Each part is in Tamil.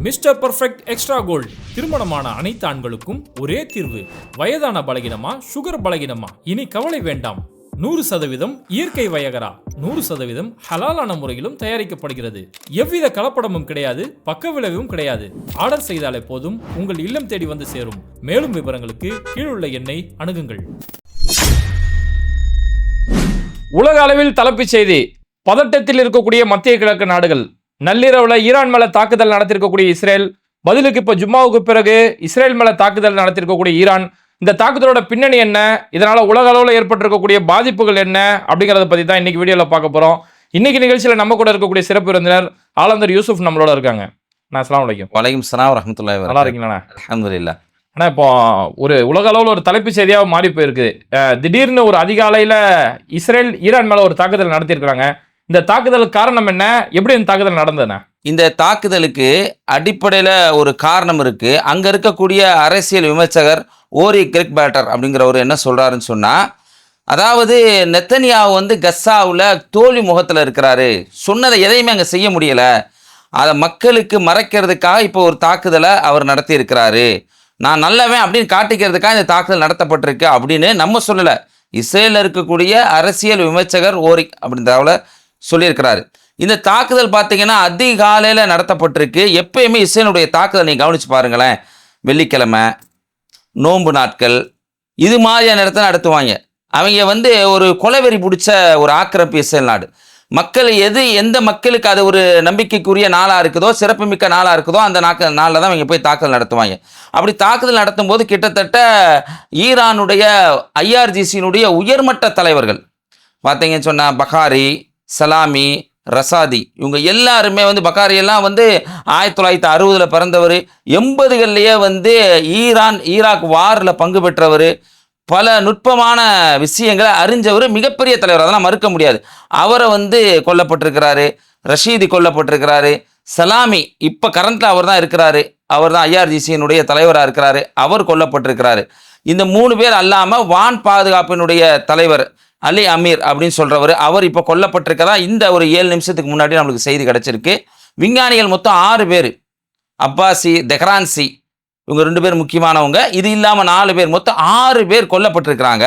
Mister perfect extra gold. திருமணமான அனைத்து ஆண்களுக்கும் ஒரே தீர்வு. வயதான பலகினமா சுகர் பலகினமா? இனி கவலை வேண்டாம். நூறு சதவீதம் இயற்கை வயகரா. நூறு சதவீதம் ஹலாலான முறையிலும் தயாரிக்கப்படுகிறது. எவ்வித கலப்படமும் கிடையாது பக்க விளைவும் கிடையாது. ஆர்டர் செய்தாலே போதும் உங்கள் இல்லம் தேடி வந்து சேரும். மேலும் விவரங்களுக்கு கீழுள்ள எண்ணை அணுகுங்கள். உலக அளவில் தலைப்புச் செய்தி. பதட்டத்தில் இருக்கக்கூடிய மத்திய கிழக்கு நாடுகள். நள்ளிரவுல ஈரான் மேல தாக்குதல் நடத்திருக்கக்கூடிய இஸ்ரேல் பதிலுக்கு இப்ப ஜும்மாவுக்கு பிறகு இஸ்ரேல் மேல தாக்குதல் நடத்திருக்கக்கூடிய ஈரான். இந்த தாக்குதலோட பின்னணி என்ன? இதனால உலக அளவில் ஏற்பட்டிருக்கக்கூடிய பாதிப்புகள் என்ன? அப்படிங்கறத பத்தி தான் இன்னைக்கு வீடியோல பார்க்க போறோம். இன்னைக்கு நிகழ்ச்சியில நம்ம கூட இருக்கக்கூடிய சிறப்பு விருந்தினர் ஆலந்தர் யூசுப் நம்மளோட இருக்காங்க. நான் அஸ்லாம் வலைக்கும் வலைக்கும் சலாம் வரமத்துல்லாஹி நல்லா இருக்கீங்களா அல்ஹம்துலில்லாஹ் ஆனா இப்போ ஒரு உலக அளவில் ஒரு தலைப்பு செய்தியாக மாறி போயிருக்கு. திடீர்னு ஒரு அதிகாலையில இஸ்ரேல் ஈரான் மேல ஒரு தாக்குதல் நடத்தியிருக்கிறாங்க. இந்த தாக்குதலுக்கு காரணம் என்ன? எப்படி இந்த தாக்குதல் நடந்ததுண்ணா இந்த தாக்குதலுக்கு அடிப்படையில் ஒரு காரணம் இருக்குது அங்கே இருக்கக்கூடிய அரசியல் விமர்சகர் ஓரி கிரிக் பேட்டர் அப்படிங்கிறவர் என்ன சொல்கிறாருன்னு சொன்னால் அதாவது நெத்தனியாவு வந்து கஸ்ஸாவில் தோல்வி முகத்தில் இருக்கிறாரு. சொன்னதை எதையுமே அங்கே செய்ய முடியலை. அதை மக்களுக்கு மறைக்கிறதுக்காக இப்போ ஒரு தாக்குதலை அவர் நடத்தியிருக்கிறாரு. நான் நல்லவன் அப்படின்னு காட்டிக்கிறதுக்காக இந்த தாக்குதல் நடத்தப்பட்டிருக்கு அப்படின்னு நம்ம சொல்லலை. இஸ்ரேலில் இருக்கக்கூடிய அரசியல் விமர்சகர் ஓரிக் அப்படின்றவளை சொல்லியிருக்கிறாரு. இந்த தாக்குதல் பார்த்தீங்கன்னா அதிகாலையில் நடத்தப்பட்டிருக்கு. எப்பயுமே இஸ்ரேலுடைய தாக்குதல் நீங்கள் கவனிச்சு பாருங்களேன். வெள்ளிக்கிழமை நோன்பு நாட்கள் இது மாதிரியான இடத்துல நடத்துவாங்க. அவங்க வந்து ஒரு கொலைவெறி பிடிச்ச ஒரு ஆக்கிரமிப்பு இஸ்ரேல் நாடு. மக்கள் எது எந்த மக்களுக்கு அது ஒரு நம்பிக்கைக்குரிய நாளாக இருக்குதோ சிறப்புமிக்க நாளாக இருக்குதோ அந்த நாக்க நாளில் தான் அவங்க போய் தாக்குதல் நடத்துவாங்க. அப்படி தாக்குதல் நடத்தும் போது கிட்டத்தட்ட ஈரானுடைய ஐஆர்ஜிசியினுடைய உயர்மட்ட தலைவர்கள் பார்த்தீங்கன்னு சொன்னால் பஹாரி சலாமி ரசாதி இவங்க எல்லாருமே வந்து பக்காரி எல்லாம் வந்து ஆயிரத்தி தொள்ளாயிரத்தி அறுபதில் பிறந்தவர். எண்பதுகள்லேயே வந்து ஈரான் ஈராக் வாரில் பங்கு பெற்றவர். பல நுட்பமான விஷயங்களை அறிஞ்சவர் மிகப்பெரிய தலைவர். அதெல்லாம் மறுக்க முடியாது. அவரை வந்து கொல்லப்பட்டிருக்கிறாரு. ரஷீதி கொல்லப்பட்டிருக்கிறாரு. சலாமி இப்போ கரண்ட்டில் அவர் தான் இருக்கிறாரு. அவர் தான் ஐஆர்ஜிசியினுடைய தலைவராக இருக்கிறாரு. அவர் கொல்லப்பட்டிருக்கிறாரு. இந்த மூணு பேர் அல்லாமல் வான் பாதுகாப்பினுடைய தலைவர். அலி அமீர் அப்படின்னு சொல்கிறவர் அவர் இப்போ கொல்லப்பட்டிருக்கதா? இந்த ஒரு ஏழு நிமிஷத்துக்கு முன்னாடி நம்மளுக்கு செய்தி கிடச்சிருக்கு. விஞ்ஞானிகள் மொத்தம் ஆறு பேர். அப்பாசி தெஹ்ரான்சி இவங்க ரெண்டு பேர் முக்கியமானவங்க. இது இல்லாமல் நாலு பேர் மொத்தம் ஆறு பேர் கொல்லப்பட்டிருக்கிறாங்க.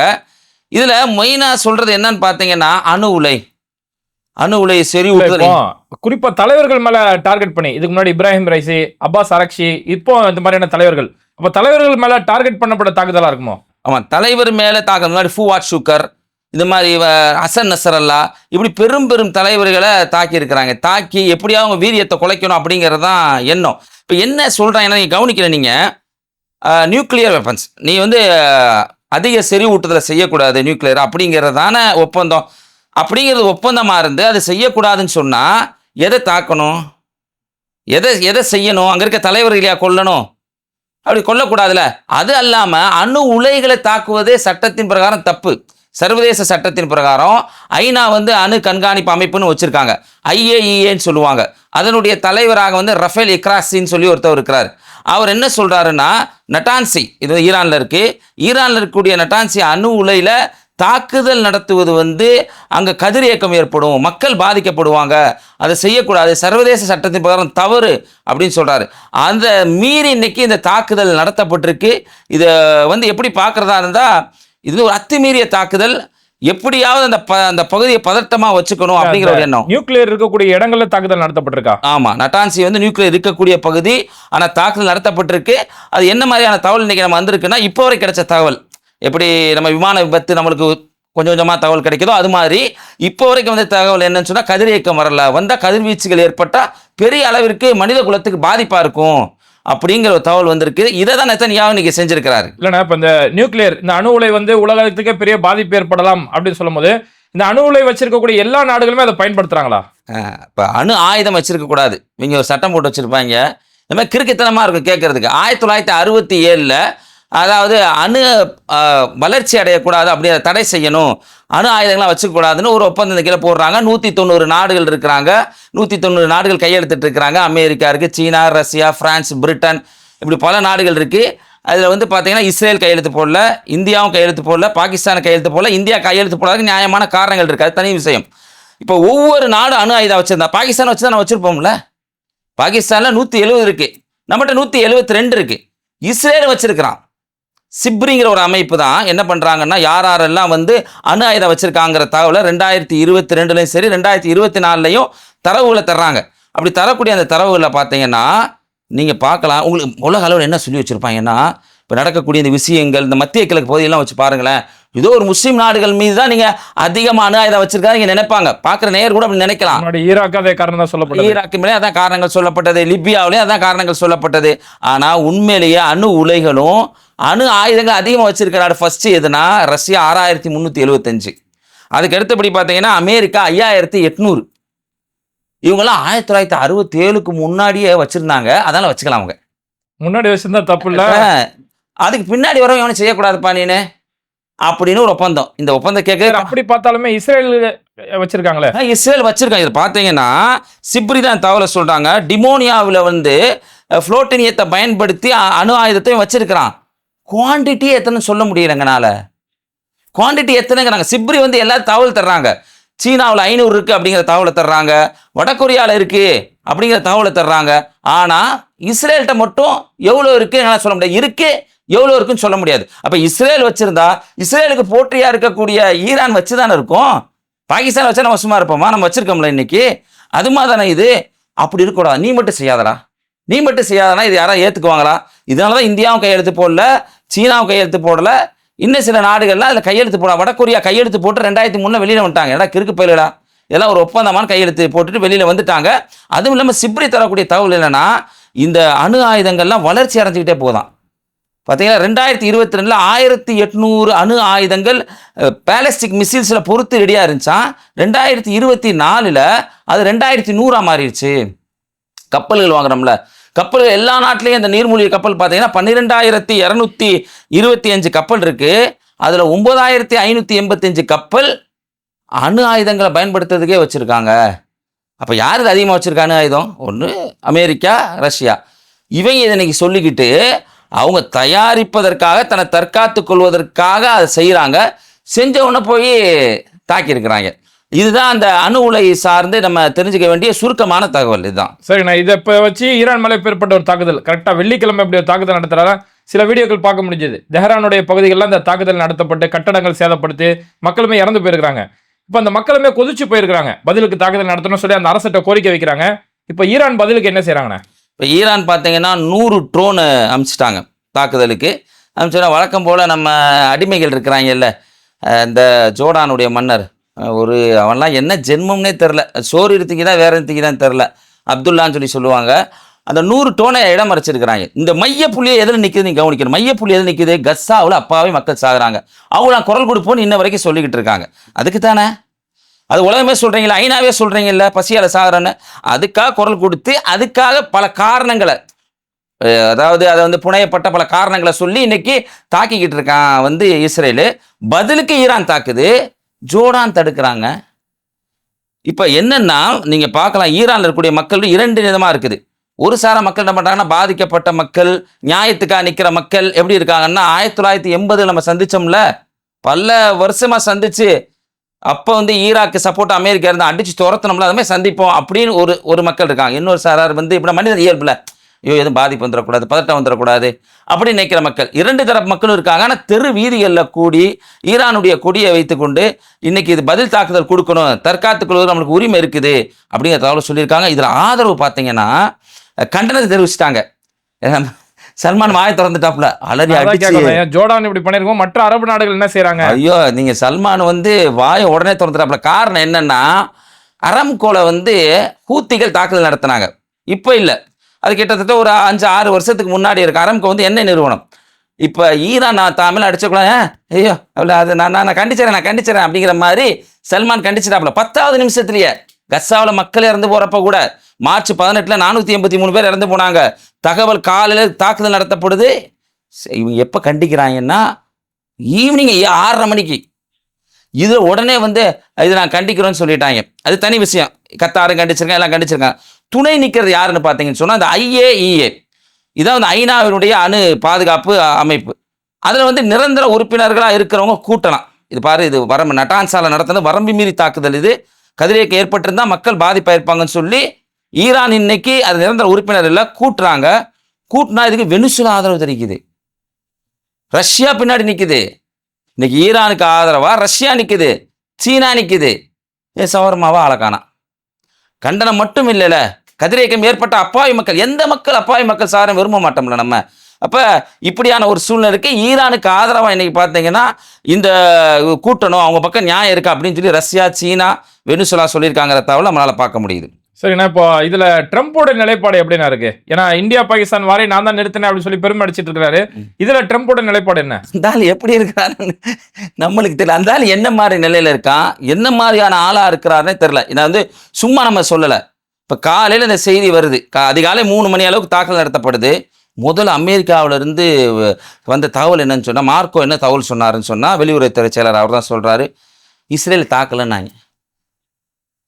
இதில் மெயினாக சொல்கிறது என்னன்னு பார்த்தீங்கன்னா அணு உலை. அணு உலை செறி குறிப்பா தலைவர்கள் மேல டார்கெட் பண்ணி இதுக்கு முன்னாடி இப்ராஹிம் ரைசி அப்பாஸ் அரக்ஷி இப்போ இந்த மாதிரியான தலைவர்கள். அப்ப தலைவர்கள் மேல டார்கெட் பண்ணப்பட்ட தாக்குதலா இருக்குமோ? ஆமாம் தலைவர் மேலே தாக்க முன்னாடி ஃபூவாட் ஷுக்கர் இந்த மாதிரி அசன் ஹசன் நசரல்லா இப்படி பெரும் பெரும் தலைவர்களை தாக்கி இருக்கிறாங்க தாக்கி எப்படியாவது அவங்க வீரியத்தை குலைக்கணும் அப்படிங்கிறது தான் எண்ணம். இப்போ என்ன சொல்கிறாங்கன்னா நீங்கள் கவனிக்கிற நீங்கள் நியூக்ளியர் வெப்பன்ஸ் நீ வந்து அதிக செறிவூட்டுதலை செய்யக்கூடாது நியூக்ளியர் அப்படிங்கிறதான ஒப்பந்தம். அப்படிங்கிறது ஒப்பந்தமாக இருந்து அதை செய்யக்கூடாதுன்னு சொன்னால் எதை தாக்கணும்? எதை எதை செய்யணும்? அங்கே இருக்க தலைவர்களையா கொல்லணும்? அப்படி கொல்லக்கூடாதுல அது அல்லாமல் அணு உலைகளை தாக்குவதே சட்டத்தின் பிரகாரம் தப்பு. சர்வதேச சட்டத்தின் பிரகாரம் ஐநா வந்து அணு கண்காணிப்பு அமைப்புன்னு வச்சுருக்காங்க. ஐஏஇஏன்னு சொல்லுவாங்க. அதனுடைய தலைவராக வந்து ரஃபேல் இக்ராசின்னு சொல்லி ஒருத்தர் இருக்கிறார். அவர் என்ன சொல்கிறாருன்னா நட்டான்சி இது ஈரானில் இருக்குது ஈரானில் இருக்கக்கூடிய நட்டான்சி அணு உலையில் தாக்குதல் நடத்துவது வந்து அங்கே கதிர் இயக்கம் ஏற்படும். மக்கள் பாதிக்கப்படுவாங்க. அதை செய்யக்கூடாது. சர்வதேச சட்டத்தின் பிரகாரம் தவறு அப்படின்னு சொல்கிறாரு அந்த மீறி இன்னைக்கு இந்த தாக்குதல் நடத்தப்பட்டிருக்கு. இதை வந்து எப்படி பார்க்குறதா இருந்தால் இது ஒரு அத்துமீறிய தாக்குதல். எப்படியாவது அந்த அந்த பகுதியை பதட்டமாக வச்சுக்கணும் அப்படிங்கிற ஒரு எண்ணம். நியூக்ளியர் இருக்கக்கூடிய இடங்கள்ல தாக்குதல் நடத்தப்பட்டிருக்கா? ஆமாம் நட்டான்சி வந்து நியூக்ளியர் இருக்கக்கூடிய பகுதி ஆனால் தாக்குதல் நடத்தப்பட்டிருக்கு. அது என்ன மாதிரியான தகவல் இன்னைக்கு நம்ம வந்திருக்குன்னா இப்போ வரை கிடைச்ச தகவல். எப்படி நம்ம விமான விபத்து நம்மளுக்கு கொஞ்சம் கொஞ்சமாக தகவல் கிடைக்குதோ அது மாதிரி இப்போ வரைக்கும் வந்து தகவல் என்னன்னு சொன்னால் கதிரியக்கம் வரல. வந்தால் கதிர்வீச்சுகள் ஏற்பட்டால் பெரிய அளவிற்கு மனித குலத்துக்கு பாதிப்பாக இருக்கும். அப்படிங்கிற ஒரு தகவல் வந்திருக்கு. இதை தான் நெத்தனியாவும் இன்னைக்கு செஞ்சிருக்கிறாரு. இல்லைண்ணா இப்ப இந்த நியூக்ளியர் இந்த அணு உலை வந்து உலகத்துக்கே பெரிய பாதிப்பு ஏற்படலாம் அப்படின்னு சொல்லும்போது இந்த அணு உலை வச்சிருக்கக்கூடிய எல்லா நாடுகளுமே அதை பயன்படுத்துறாங்களா? இப்போ அணு ஆயுதம் வச்சிருக்க கூடாது. இவங்க ஒரு சட்டம் போட்டு வச்சிருப்பாங்க. இந்த மாதிரி கிறுக்குத்தனமாக இருக்கும் கேட்கறதுக்கு ஆயிரத்தி தொள்ளாயிரத்தி அறுபத்தி ஏழில் அதாவது அணு வளர்ச்சி அடையக்கூடாது அப்படி அதை தடை செய்யணும். அணு ஆயுதங்களாம் வச்சுக்கூடாதுன்னு ஒரு ஒப்பந்தம் கீழே போடுறாங்க. நூற்றி தொண்ணூறு நாடுகள் இருக்கிறாங்க. நூற்றி தொண்ணூறு நாடுகள் கையெழுத்துட்டு இருக்கிறாங்க. அமெரிக்கா இருக்குது சீனா ரஷ்யா பிரான்ஸ் பிரிட்டன் இப்படி பல நாடுகள் இருக்குது அதில் வந்து பார்த்தீங்கன்னா இஸ்ரேல் கையெழுத்து போடல இந்தியாவும் கையெழுத்து போடல பாகிஸ்தான் கையெழுத்து போடல இந்தியா கையெழுத்து போடாத நியாயமான காரணங்கள் இருக்குது அது தனி விஷயம். இப்போ ஒவ்வொரு நாடும் அணு ஆயுதம் வச்சிருந்தா பாகிஸ்தான் வச்சு தான் வச்சுருப்போம்ல? பாகிஸ்தானில் நூற்றி எழுபது இருக்குது நம்மகிட்ட நூற்றி எழுபத்தி ரெண்டு இருக்குது இஸ்ரேல் வச்சுருக்கிறான். சிப்ரிங்கிற ஒரு அமைப்பு தான். என்ன பண்ணுறாங்கன்னா யார் யாரெல்லாம் வந்து அணு ஆயுதம் வச்சுருக்காங்கிற தகவலை ரெண்டாயிரத்தி இருபத்தி ரெண்டுலையும் சரி ரெண்டாயிரத்தி இருபத்தி நாலுலையும் தரவுகளை தர்றாங்க. அப்படி தரக்கூடிய அந்த தரவுகளை பார்த்தீங்கன்னா நீங்கள் பார்க்கலாம். உங்களுக்கு உலக அளவில் என்ன சொல்லி வச்சுருப்பாங்கன்னா இப்போ நடக்கக்கூடிய இந்த விஷயங்கள் இந்த மத்திய கிழக்கு பகுதியெல்லாம் வச்சு பாருங்களேன். ஏதோ ஒரு முஸ்லீம் நாடுகள் மீது தான் நீங்கள் அதிகமாக அணு ஆயுதம் வச்சிருக்காங்க நீங்கள் நினைப்பாங்க. பார்க்குற நேயர் கூட அப்படி நினைக்கலாம். ஈராக் அதே காரணம் தான் சொல்லப்பட்டது. ஈராக்கு மேலே அதான் காரணங்கள் சொல்லப்பட்டது. லிபியாவிலேயும் அதான் காரணங்கள் சொல்லப்பட்டது. ஆனால் உண்மையிலேயே அணு உலைகளும் அணு ஆயுதங்கள் அதிகமாக வச்சிருக்க நாடு ஃபர்ஸ்ட் எதுனா ரஷ்யா ஆறாயிரத்தி முந்நூற்றி எழுபத்தஞ்சு அதுக்கு அடுத்தபடி பார்த்தீங்கன்னா அமெரிக்கா ஐயாயிரத்தி எட்நூறு. இவங்கெல்லாம் ஆயிரத்தி தொள்ளாயிரத்தி அறுபத்தி ஏழுக்கு முன்னாடியே வச்சிருந்தாங்க. அதனால வச்சுக்கலாம் அவங்க. முன்னாடி வச்சிருந்தா தப்பு இல்ல. அதுக்கு பின்னாடி வரவங்க எவனும் செய்யக்கூடாதுப்பா நீனு. அப்படின்னு ஒரு ஒப்பந்தம். இந்த ஒப்பந்தம் கேட்க அப்படி பார்த்தாலுமே இஸ்ரேல் வச்சிருக்காங்களே. இஸ்ரேல் வச்சிருக்காங்க. இதில் பார்த்தீங்கன்னா சிப்ரி தான் தகவலை சொல்கிறாங்க டிமோனியாவில் வந்து ஃப்ளோட்டினியத்தை பயன்படுத்தி அணு ஆயுதத்தையும் வச்சிருக்கிறான். குவான்டிட்டி எத்தனைன்னு சொல்ல முடியலங்கனால குவான்டிட்டி எத்தனைங்கிறாங்க சிப்ரி வந்து எல்லாரும் தகவல் தர்றாங்க. சீனாவில் ஐநூறு இருக்குது அப்படிங்கிற தகவலை தர்றாங்க. வடகொரியாவில் இருக்குது அப்படிங்கிற தகவலை தர்றாங்க. ஆனால் இஸ்ரேல்கிட்ட மட்டும் எவ்வளோ இருக்குது என்னால் சொல்ல முடியாது இருக்கு எவ்வளோ இருக்குன்னு சொல்ல முடியாது. அப்போ இஸ்ரேல் வச்சுருந்தா இஸ்ரேலுக்கு போட்டியாக இருக்கக்கூடிய ஈரான் வச்சு தானே இருக்கும்? பாகிஸ்தான் வச்சா நம்ம சும்மா இருப்போமா? நம்ம வச்சுருக்கோம்ல இன்னைக்கு. அது மாதிரி தானே இது? அப்படி இருக்கக்கூடாது? நீ மட்டும் செய்யாதடா. நீ மட்டும் செய்யாதனா இது யாராவது ஏற்றுக்குவாங்களா இதனால தான் இந்தியாவும் கையெழுத்து போடல சீனாவும் கையெழுத்து போடல. இன்னும் சில நாடுகள்லாம் அதில் கையெழுத்து போட வடகொரியா கையெழுத்து போட்டு ரெண்டாயிரத்தி மூணில் வெளியில் வந்துட்டாங்க. ஏன்னா கிறுக்கு பயிலடா. இதெல்லாம் ஒரு ஒப்பந்தமான கையெழுத்து போட்டுட்டு வெளியில் வந்துட்டாங்க. அதுவும் இல்லாமல் சிப்ரி தரக்கூடிய தகவல் என்னென்னா இந்த அணு ஆயுதங்கள்லாம் வளர்ச்சி அடைஞ்சிக்கிட்டே போதான் பார்த்தீங்கன்னா ரெண்டாயிரத்தி இருபத்தி ரெண்டில் ஆயிரத்தி எட்நூறு அணு ஆயுதங்கள் பேலஸ்டிக் மிசில்ஸில் பொறுத்து ரெடியாக இருந்துச்சான் ரெண்டாயிரத்தி இருபத்தி நாலில் அது ரெண்டாயிரத்தி நூறாக மாறிடுச்சு. கப்பல்கள் வாங்குறோம்ல கப்பல்கள் எல்லா நாட்டிலையும் இந்த நீர்மூழ்கி கப்பல் பார்த்தீங்கன்னா பன்னிரெண்டாயிரத்தி இரநூத்தி இருபத்தி அஞ்சு கப்பல் இருக்குது அதில் ஒம்பதாயிரத்தி ஐநூற்றி எண்பத்தஞ்சு கப்பல் அணு ஆயுதங்களை பயன்படுத்துறதுக்கே வச்சுருக்காங்க. அப்போ யார் இது அதிகமாக வச்சுருக்க அணு ஆயுதம்? ஒன்று அமெரிக்கா ரஷ்யா. இவங்க இதை இன்னைக்கு சொல்லிக்கிட்டு அவங்க தயாரிப்பதற்காக தன்னை தற்காத்துக் கொள்வதற்காக அதை செய்கிறாங்க செஞ்சவொன்னே போய் தாக்கியிருக்கிறாங்க. இதுதான் அந்த அணு உலை சார்ந்து நம்ம தெரிஞ்சுக்க வேண்டிய சுருக்கமான தகவல் இதுதான். சரி நான் இதை இப்போ வச்சு ஈரான் மேலே ஏற்பட்ட ஒரு தாக்குதல். கரெக்டாக வெள்ளிக்கிழமை இப்படி ஒரு தாக்குதல் நடத்துகிறாரா சில வீடியோக்கள் பார்க்க முடிஞ்சது. தெஹ்ரானுடைய பகுதிகளில் அந்த தாக்குதல் நடத்தப்பட்டு கட்டடங்கள் சேதப்படுத்தி மக்களுமே இறந்து போயிருக்கிறாங்க. இப்போ அந்த மக்களுமே கொதிச்சு போயிருக்கிறாங்க. பதிலுக்கு தாக்குதல் நடத்தணும்னு சொல்லி அந்த அரசிட்ட கோரிக்கை வைக்கிறாங்க. இப்போ ஈரான் பதிலுக்கு என்ன செய்கிறாங்கண்ணா இப்போ ஈரான் பார்த்தீங்கன்னா நூறு ட்ரோனு அமிச்சிட்டாங்க தாக்குதலுக்கு. அனுப்பிச்சோன்னா வழக்கம் போல் நம்ம அடிமைகள் இருக்கிறாங்கல்ல இந்த ஜோர்டானுடைய மன்னர். ஒரு அவன்லாம் என்ன ஜென்மம்னே தெரில. சோறு இருத்திக்கு தான் வேற இருத்திக்கு தான் தெரில. அப்துல்லான்னு சொல்லி சொல்லுவாங்க. அந்த நூறு டோனை இடம் மறைச்சிருக்கிறாங்க. இந்த மைய புள்ளியை எதில் நிற்குது நீங்கள் கவனிக்கணும். மைய புள்ளி எதில் நிற்குது கஸ்ஸாவில் அப்பாவே மக்கள் சாகுறாங்க. அவங்க நான் குரல் கொடுப்போன்னு இன்ன வரைக்கும் சொல்லிக்கிட்டு இருக்காங்க. அதுக்கு தானே அது உலகமே சொல்கிறீங்களா ஐநாவே சொல்கிறீங்கல்ல பசியால் சாகுறேன்னு. அதுக்காக குரல் கொடுத்து அதுக்காக பல காரணங்களை அதாவது அதை வந்து புனையப்பட்ட பல காரணங்களை சொல்லி இன்னைக்கு தாக்கிக்கிட்டு இருக்கான் வந்து இஸ்ரேலு. பதிலுக்கு ஈரான் தாக்குது ஜோர்டான் தடுக்கிறாங்க. இப்போ என்னென்னா நீங்கள் பார்க்கலாம் ஈரானில் இருக்கக்கூடிய மக்கள் இரண்டு விதமாக இருக்குது. ஒரு சார மக்கள் என்ன பண்ணுறாங்கன்னா பாதிக்கப்பட்ட மக்கள் நியாயத்துக்காக நிற்கிற மக்கள் எப்படி இருக்காங்கன்னா ஆயிரத்தி தொள்ளாயிரத்தி எண்பது நம்ம சந்திச்சோம்ல பல வருஷமாக சந்திச்சு அப்போ வந்து ஈராக்கு சப்போர்ட் அமெரிக்கா இருந்து அடிச்சு துரத்தணும்ல அதுமாதிரி சந்திப்போம் அப்படின்னு ஒரு ஒரு மக்கள் இருக்காங்க. இன்னொரு சாரார் வந்து இப்படி மனிதன் இயல்புல ஐயோ எதுவும் பாதிப்பு வந்துடக்கூடாது பதட்டம் வந்துடக்கூடாது அப்படி நினைக்கிற மக்கள். இரண்டு தரப்பு மக்களும் இருக்காங்க. ஆனால் தெரு வீதிகளில் கூடி ஈரானுடைய கொடியை வைத்துக்கொண்டு இன்னைக்கு இது பதில் தாக்குதல் கொடுக்கணும் தற்காத்துக் கொள்வது நம்மளுக்கு உரிமை இருக்குது அப்படிங்கிற தகவல் சொல்லியிருக்காங்க. இதில் ஆதரவு பார்த்தீங்கன்னா கண்டனத்தை தெரிவிச்சிட்டாங்க. சல்மான் வாயை திறந்துட்டாப்ல அலறி அடிச்சு. ஜோர்டான் இப்படி பண்ணிருக்கோம்? மற்ற அரபு நாடுகள் என்ன செய்றாங்க? ஐயோ நீங்க சல்மான் வந்து வாயை உடனே திறந்துட்டாப்ல காரணம் என்னன்னா அரம்கோலை வந்து ஹூத்திகள் தாக்குதல் நடத்தினாங்க. இப்போ இல்லை. அது கிட்டத்தட்ட ஒரு அஞ்சு ஆறு வருஷத்துக்கு முன்னாடி இருக்கு அரம்கோ வந்து எண்ணெய் நிறுவனம்? இப்போ ஈரான் நான் தமிழ் அடிச்சக்கூடாது "ஆ, ஐயோ அவ்வளோ அது நான் நான் நான் கண்டிச்சிடறேன் நான் கண்டிச்சிடறேன் அப்படிங்கிற மாதிரி சல்மான் கண்டிச்சிட்டாப்ல பத்தாவது நிமிஷத்துலயே கஸ்ஸாவில் மக்கள் இறந்து போகிறப்ப கூட மார்ச் பதினெட்டில் நானூற்றி எண்பத்தி மூணு பேர் இறந்து போனாங்க. தகவல் காலையில் தாக்குதல் நடத்தப்படுது. இவங்க எப்போ கண்டிக்கிறாங்கன்னா ஈவினிங் ஆறரை மணிக்கு. இது உடனே வந்து இது நான் கண்டிக்கிறோன்னு சொல்லிட்டாங்க. அது தனி விஷயம். கத்தாரும் கண்டிச்சிருக்கேன் எல்லாம் கண்டிச்சிருக்காங்க. துணை நிற்கிறது யாருன்னு பார்த்தீங்கன்னு சொன்னால் அந்த ஐஏஇஏ இதான் வந்து ஐநாவினுடைய அணு பாதுகாப்பு அமைப்பு. அதில் வந்து நிரந்தர உறுப்பினர்களாக இருக்கிறவங்க கூட்டலாம். இது பாரு இது வரம்பு. நட்டான்சால நடத்துனது வரம்பு மீறி தாக்குதல் இது. கதிரியக்கம் ஏற்பட்டிருந்தால் மக்கள் பாதிப்பாயிருப்பாங்கன்னு சொல்லி ஈரான் இன்னைக்கு அது நிரந்தர உறுப்பினர் இல்லை கூட்டுறாங்க. கூட்டினா இதுக்கு வெனிசுலா ஆதரவு தெரிவிக்குது ரஷ்யா பின்னாடி நிற்குது இன்னைக்கு ஈரானுக்கு ஆதரவா ரஷ்யா நிற்குது சீனா நிற்குது ஏ சவர்மாவா ஆளக்கானா கண்டனம் மட்டும் இல்லைல்ல கதிரியக்கம் ஏற்பட்ட அப்பாவி மக்கள் எந்த மக்கள் அப்பாவி மக்கள் சாரம் விரும்ப மாட்டோம்ல நம்ம? அப்ப இப்படியான ஒரு சூழ்நிலை இருக்கு. ஈரானுக்கு ஆதரவா இன்னைக்கு பார்த்தீங்கன்னா இந்த கூட்டணும் அவங்க பக்கம் நியாயம் இருக்கு அப்படின்னு சொல்லி ரஷ்யா சீனா வெனிசுலா சொல்லியிருக்காங்கிற தகவல் நம்மளால பார்க்க முடியுது. சரிண்ணா இப்போ இதுல ட்ரம்போட நிலைப்பாடு எப்படிண்ணா இருக்கு? ஏன்னா இந்தியா பாகிஸ்தான் வாரை நான் தான் நிறுத்தினேன் அப்படின்னு சொல்லி பெருமை அடிச்சிட்டு இருக்காரு. இதுல ட்ரம்போட நிலைப்பாடு என்ன? அந்த ஆள் எப்படி இருக்கிறாருன்னு நம்மளுக்கு தெரியல. அந்த ஆள் என்ன மாதிரி நிலையில இருக்கான்? என்ன மாதிரியான ஆளா இருக்கிறாருன்னே தெரியல. இதை வந்து சும்மா நம்ம சொல்லலை. இப்போ காலையில் இந்த செய்தி வருது. அதிகாலை மூணு மணி அளவுக்கு தாக்கல் நடத்தப்படுது. முதல்ல அமெரிக்காவிலேருந்து வ- வந்த தகவல் என்னன்னு சொன்னால் மார்க்கோ என்ன தகவல் சொன்னாருன்னு சொன்னால் வெளியுறவுத்துறை செயலர் அவர் தான் சொல்கிறாரு இஸ்ரேல் தாக்கலைன்னாங்க.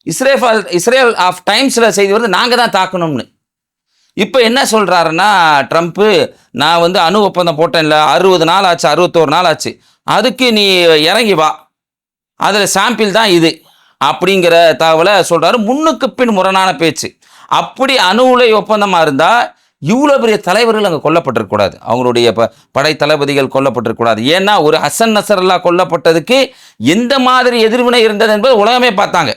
இஸ்ரேல் இஸ்ரேல் ஆஃப் டைம்ஸில் செய்தி வருது நாங்கள் தான் தாக்கணும்னு. இப்போ என்ன சொல்கிறாருன்னா ட்ரம்ப்பு நான் வந்து அணு ஒப்பந்தம் போட்டேன்ல அறுபது நாள் ஆச்சு அறுபத்தோரு நாள் ஆச்சு அதுக்கு நீ இறங்கி வா. அதில் சாம்பிள் தான் இது அப்படிங்கிற தகவலை சொல்கிறாரு முன்னுக்கு பின் முரணான பேச்சு. அப்படி அணு உலை ஒப்பந்தமாக இருந்தால் இவ்வளோ பெரிய தலைவர்கள் அங்கே கொல்லப்பட்டிருக்கூடாது அவங்களுடைய ப படை தளபதிகள் கொல்லப்பட்டிருக்கக்கூடாது ஏன்னா ஒரு ஹசன் நசரல்லா கொல்லப்பட்டதுக்கு எந்த மாதிரி எதிர்வினை இருந்தது என்பது உலகமே பார்த்தாங்க.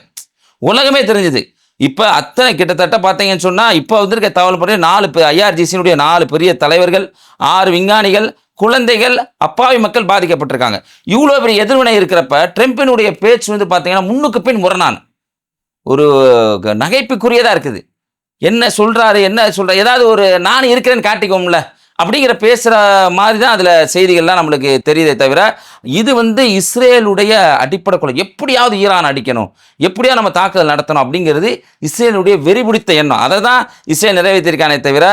உலகமே தெரிஞ்சுது. இப்போ அத்தனை கிட்டத்தட்ட பார்த்தீங்கன்னு சொன்னால் இப்போ வந்திருக்க தகவல் படி நாலு ஐஆர்ஜிசியினுடைய நாலு பெரிய தலைவர்கள் ஆறு விஞ்ஞானிகள் குழந்தைகள் அப்பாவி மக்கள் பாதிக்கப்பட்டிருக்காங்க. இவ்வளோ பெரிய எதிர்வினை இருக்கிறப்ப ட்ரம்பினுடைய பேச்சு வந்து பார்த்தீங்கன்னா முன்னுக்கு பின் முரணான். ஒரு நகைப்புக்குரியதாக இருக்குது. என்ன சொல்கிறாரு என்ன சொல்கிறார் ஏதாவது ஒரு நான் இருக்கிறேன்னு காட்டிக்கோம்ல அப்படிங்கிற பேசுகிற மாதிரி தான் அதில் செய்திகள்லாம் நம்மளுக்கு தெரியுதே தவிர இது வந்து இஸ்ரேலுடைய அடிப்படை கொலை எப்படியாவது ஈரான் அடிக்கணும் எப்படியா நம்ம தாக்குதல் நடத்தணும் அப்படிங்கிறது இஸ்ரேலுடைய வெறிபிடித்த எண்ணம். அதை தான் இஸ்ரேல் நிறைவேற்றிருக்கானே தவிர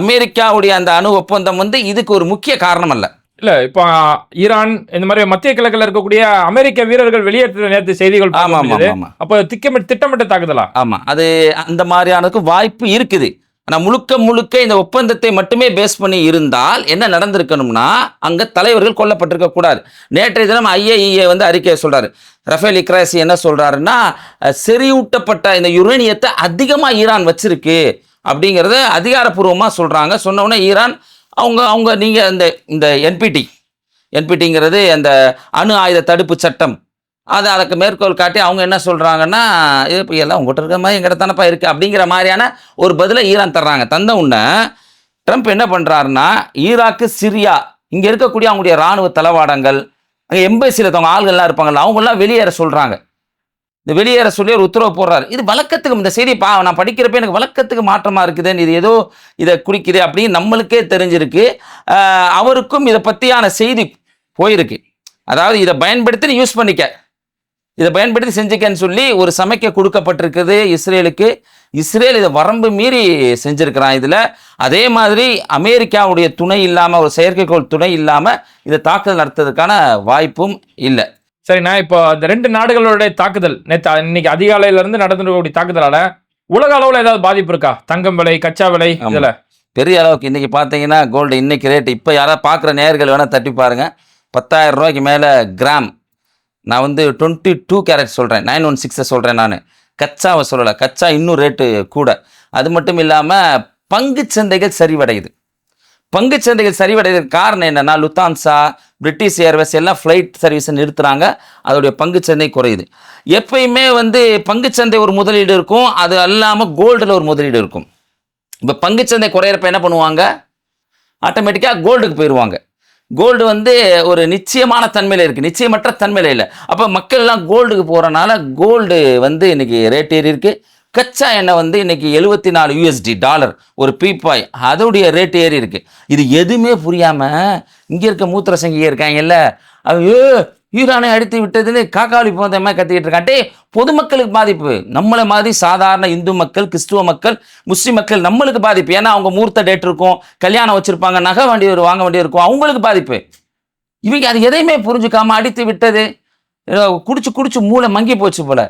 அமெரிக்காவுடைய அந்த அணு ஒப்பந்தம் வந்து இதுக்கு ஒரு முக்கிய காரணம் அல்ல. இல்ல இப்போ ஈரான் இந்த மாதிரி மத்திய கிழக்குல இருக்கக்கூடிய அமெரிக்க வீரர்கள் வெளியேற்ற நேரத்து செய்திகள் ஆமாம் அப்போ திட்டமிட்ட திட்டமிட்ட தாக்குதலா? ஆமாம் அது அந்த மாதிரியானதுக்கு வாய்ப்பு இருக்குது. ஆனால் முழுக்க முழுக்க இந்த ஒப்பந்தத்தை மட்டுமே பேஸ் பண்ணி இருந்தால் என்ன நடந்திருக்கணும்னா அங்கே தலைவர்கள் கொல்லப்பட்டிருக்க கூடாது. நேற்றைய தினம் ஐஏஇஏ வந்து அறிக்கையை சொல்றாரு. ரஃபேல் இக்ராசி என்ன சொல்றாருன்னா அஹ், செறிவூட்டப்பட்ட இந்த யுரேனியத்தை அதிகமாக ஈரான் வச்சிருக்கு அப்படிங்கிறத அதிகாரப்பூர்வமாக சொல்கிறாங்க சொன்ன உடனே ஈரான் அவங்க அவங்க நீங்கள் இந்த இந்த என்பிடி என்பிடிங்கிறது அந்த அணு ஆயுத தடுப்பு சட்டம். அது அதுக்கு மேற்கோள் காட்டி அவங்க என்ன சொல்கிறாங்கன்னா இது இப்போ எல்லாம் உங்கள்கிட்ட இருக்கிற மாதிரி எங்கிட்ட தானப்பா இருக்குது அப்படிங்கிற மாதிரியான ஒரு பதிலை ஈரான் தர்றாங்க. தந்த உடனே ட்ரம்ப் என்ன பண்ணுறாருன்னா ஈராக்கு சிரியா இங்கே இருக்கக்கூடிய அவங்களுடைய இராணுவ தளவாடங்கள் அங்கே எம்பசியில் தவங்க ஆளுகள்லாம் இருப்பாங்கல்ல அவங்களாம் வெளியேற சொல்கிறாங்க இந்த வெளியேற சொல்லி ஒரு உத்தரவு போடுறாரு. இது வழக்கத்துக்கு இந்த செய்தி பா நான் படிக்கிறப்ப எனக்கு வழக்கத்துக்கு மாற்றமாக இருக்குதுன்னு இது ஏதோ இதை குறிக்குது அப்படின்னு நம்மளுக்கே தெரிஞ்சிருக்கு. அவருக்கும் இதை பற்றியான செய்தி போயிருக்கு. அதாவது இதை பயன்படுத்தி யூஸ் பண்ணிக்க. இதை பயன்படுத்தி செஞ்சுக்கன்னு சொல்லி ஒரு சமைக்க கொடுக்கப்பட்டிருக்குது இஸ்ரேலுக்கு. இஸ்ரேல் இதை வரம்பு மீறி செஞ்சுருக்கிறான் இதில். அதே மாதிரி அமெரிக்காவுடைய துணை இல்லாமல் ஒரு செயற்கைக்கோள் துணை இல்லாமல் இதை தாக்குதல் நடத்துறதுக்கான வாய்ப்பும் இல்லை. சரிண்ணா இப்போ இந்த ரெண்டு நாடுகளுடைய தாக்குதல் நேற்று இன்னைக்கு அதிகாலையில இருந்து நடந்துக்கூடிய தாக்குதலால உலக அளவுல ஏதாவது பாதிப்பு இருக்கா? தங்கம் விலை கச்சா விலை. இதுல? பெரிய அளவுக்கு இன்றைக்கி பார்த்தீங்கன்னா கோல்டு இன்னைக்கு ரேட் இப்போ யாராவது பார்க்குற நேர்கள் வேணால் தட்டி பாருங்கள் பத்தாயிரம் ரூபாய்க்கு மேலே கிராம். நான் வந்து டுவெண்ட்டி டூ கேரட் சொல்கிறேன் நைன் ஒன் சிக்ஸை சொல்கிறேன் நான். கச்சாவை சொல்லலை கச்சா இன்னும் ரேட்டு கூட. அது மட்டும் இல்லாமல் பங்குச் சந்தைகள் சரிவடையுது. பங்குச் சந்தைகள் சரிவடைகிறதுக்கு காரணம் என்னென்னா லுத்தான்சா பிரிட்டிஷ் ஏர்வேஸ் எல்லாம் ஃப்ளைட் சர்வீஸை நிறுத்துறாங்க. அதோடைய பங்குச் சந்தை குறையுது. எப்பயுமே வந்து பங்குச் சந்தை ஒரு முதலீடு இருக்கும். அது அல்லாமல் கோல்டில் ஒரு முதலீடு இருக்கும். இப்போ பங்குச்சந்தை குறையிறப்ப என்ன பண்ணுவாங்க? ஆட்டோமேட்டிக்காக கோல்டுக்கு போயிடுவாங்க கோல்டு வந்து ஒரு நிச்சயமான தன்மையில் இருக்குது நிச்சயமற்ற தன்மையில் இல்லை. அப்போ மக்கள்லாம் கோல்டுக்கு போகிறனால கோல்டு வந்து இன்றைக்கி ரேட் ஏறி இருக்குது கச்சா எண்ணெய் வந்து இன்னைக்கு எழுபத்தி நாலு யூஎஸ்டி டாலர் ஒரு பீப்பாய் அதோடைய ரேட் ஏறி இருக்கு. இது எதுவுமே புரியாமல் இங்கே இருக்க மூத்திர சங்கிங்க இருக்காங்கல்ல ஐயோ ஈரானை அடித்து விட்டதுன்னு காக்காளி போந்த மாதிரி கத்திக்கிட்டு இருக்கான்? பொதுமக்களுக்கு பாதிப்பு. நம்மளை மாதிரி சாதாரண இந்து மக்கள் கிறிஸ்துவ மக்கள் முஸ்லீம் மக்கள் நம்மளுக்கு பாதிப்பு. ஏன்னா அவங்க மூர்த்த டேட் இருக்கும் கல்யாணம் வச்சிருப்பாங்க நகை வண்டி ஒரு வாங்க வண்டி இருக்கும். அவங்களுக்கு பாதிப்பு. இவங்க அது எதையுமே புரிஞ்சுக்காம அடித்து விட்டது. குடிச்சு குடிச்சு மூளை மங்கி போச்சு போல.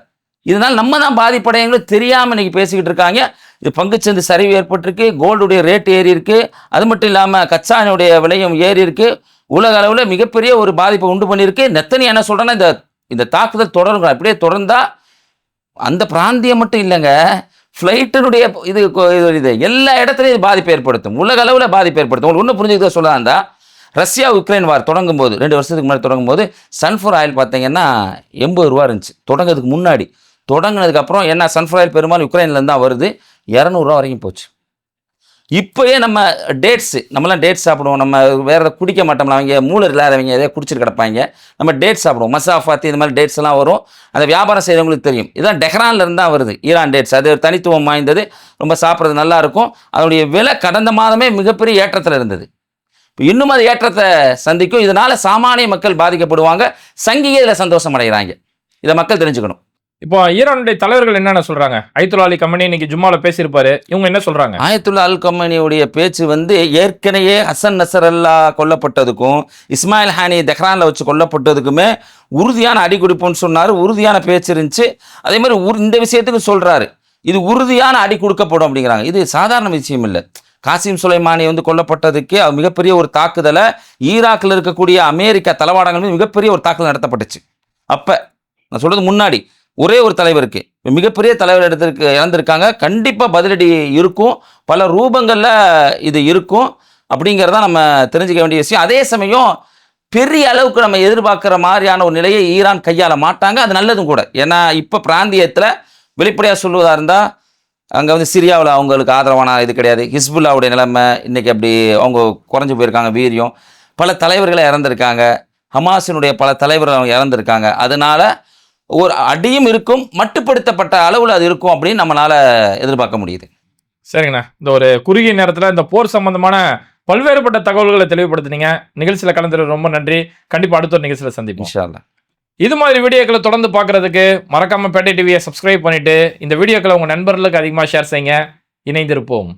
இதனால் நம்ம தான் பாதிப்படையங்களும் தெரியாமல் இன்னைக்கு பேசிக்கிட்டு இருக்காங்க. இது பங்குச்சந்தை சரிவு ஏற்பட்டிருக்கு கோல்டுடைய ரேட் ஏறி இருக்கு அது மட்டும் இல்லாமல் கச்சானுடைய விலையும் ஏறி இருக்கு உலக அளவில் மிகப்பெரிய ஒரு பாதிப்பை உண்டு பண்ணியிருக்கு. நெத்தனி என்ன சொல்கிறேன்னா இந்த இந்த தாக்குதல் தொடரும் அப்படியே தொடர்ந்தால் அந்த பிராந்தியம் மட்டும் இல்லைங்க. ஃப்ளைட்டினுடைய இது இது எல்லா இடத்துலையும் இது பாதிப்பு ஏற்படுத்தும். உலக அளவில் பாதிப்பு ஏற்படுத்தும். உங்களுக்கு ஒன்றும் சொல்லலாம் இருந்தால் ரஷ்யா உக்ரைன் வார் தொடங்கும் போது ரெண்டு வருஷத்துக்கு முன்னாடி தொடங்கும் போது சன்ஃப்ளவர் ஆயில் பார்த்தீங்கன்னா எண்பது ரூபா இருந்துச்சு. தொடங்கிறதுக்கு முன்னாடி. தொடங்கினதுக்கப்புறம் என்ன சன்ஃப்ளவர் பெரும்பாலும் யுக்ரைன்லேருந்து தான் வருது. இரநூறுவா வரைக்கும் போச்சு. இப்போயே நம்ம டேட்ஸு நம்மலாம் டேட்ஸ் சாப்பிடுவோம். நம்ம வேறு எதாவது குடிக்க மாட்டோம்ல அவங்க மூளை இல்லாதவங்க எதையோ குடிச்சிட்டு கிடப்பாங்க. நம்ம டேட்ஸ் சாப்பிடுவோம். மசாஃபாத்தி இந்த மாதிரி டேட்ஸ் எல்லாம் வரும். அந்த வியாபாரம் செய்கிறவங்களுக்கு தெரியும். இதுதான் டெஹ்ரான்லேருந்து தான் வருது ஈரான் டேட்ஸ் அது ஒரு தனித்துவம் வாய்ந்தது. ரொம்ப சாப்பிட்றது நல்லாயிருக்கும் அதனுடைய விலை கடந்த மாதமே மிகப்பெரிய ஏற்றத்தில் இருந்தது. இப்போ இன்னும் அது ஏற்றத்தை சந்திக்கும். இதனால் சாமானிய மக்கள் பாதிக்கப்படுவாங்க. சங்கிக இதில் சந்தோஷம் அடைகிறாங்க. இதை மக்கள் தெரிஞ்சுக்கணும். இப்போ ஈரானுடைய தலைவர்கள் என்னென்ன சொல்றாங்க? ஐத்துல்லா அலி கம்பெனி இன்னைக்கு ஜும்மாவில் பேசியிருப்பாரு. இவங்க என்ன சொல்றாங்க? ஆயத்துல்லா அல் கம்பெனியுடைய பேச்சு வந்து ஏற்கனவே ஹசன் நசரல்லா கொல்லப்பட்டதுக்கும் இஸ்மாயில் ஹானி தெஹ்ரானில் வச்சு கொல்லப்பட்டதுக்குமே உறுதியான அடி கொடுப்போம்னு சொன்னார். உறுதியான பேச்சு இருந்துச்சு. அதே மாதிரி உரு- இந்த விஷயத்துக்கு சொல்றாரு. இது உறுதியான அடி கொடுக்கப்படும் அப்படிங்கிறாங்க. இது சாதாரண விஷயம் இல்லை. காசிம் சுலைமானி வந்து கொல்லப்பட்டதுக்கு அது மிகப்பெரிய ஒரு தாக்குதலை ஈராக்கில் இருக்கக்கூடிய அமெரிக்கா தளவாடங்கள் மிகப்பெரிய ஒரு தாக்குதல் நடத்தப்பட்டுச்சு. அப்போ நான் சொல்கிறது முன்னாடி. ஒரே ஒரு தலைவருக்கு மிகப்பெரிய தலைவர் இடத்திற்கு இறந்திருக்காங்க கண்டிப்பாக பதிலடி இருக்கும். பல ரூபங்களில் இது இருக்கும். அப்படிங்கிறத நம்ம தெரிஞ்சுக்க வேண்டிய விஷயம். அதே சமயம் பெரிய அளவுக்கு நம்ம எதிர்பார்க்குற மாதிரியான ஒரு நிலையை ஈரான் கையாள மாட்டாங்க. அது நல்லதும் கூட. ஏன்னா இப்போ பிராந்தியத்தில் வெளிப்படையாக சொல்லுவதாக இருந்தால் அங்கே வந்து சிரியாவில் அவங்களுக்கு ஆதரவான இது கிடையாது. ஹிஸ்புல்லாவுடைய நிலைமை இன்றைக்கி அப்படி அவங்க குறைஞ்சி போயிருக்காங்க வீரியம். பல தலைவர்களை இறந்துருக்காங்க. ஹமாஸினுடைய பல தலைவர்கள் அவங்க இறந்துருக்காங்க. அதனால ஒரு அடியும் இருக்கும் மட்டுப்படுத்தப்பட்ட அளவில் அது இருக்கும் அப்படின்னு நம்மளால எதிர்பார்க்க முடியுது. சரிங்கண்ணா. இந்த ஒரு குறுகிய நேரத்தில் இந்த போர் சம்பந்தமான பல்வேறுபட்ட தகவல்களை தெளிவுபடுத்தினீங்க. நிகழ்ச்சியில் கலந்துரு ரொம்ப நன்றி. கண்டிப்பாக அடுத்த ஒரு நிகழ்ச்சியில் சந்திப்போம். இன்ஷால்லா இது மாதிரி வீடியோக்களை தொடர்ந்து பார்க்குறதுக்கு மறக்காமல் பேட்டை டிவியை சப்ஸ்கிரைப் பண்ணிவிட்டு இந்த வீடியோக்களை உங்கள் நண்பர்களுக்கு அதிகமாக ஷேர் செய்யுங்க. இணைந்திருப்போம்.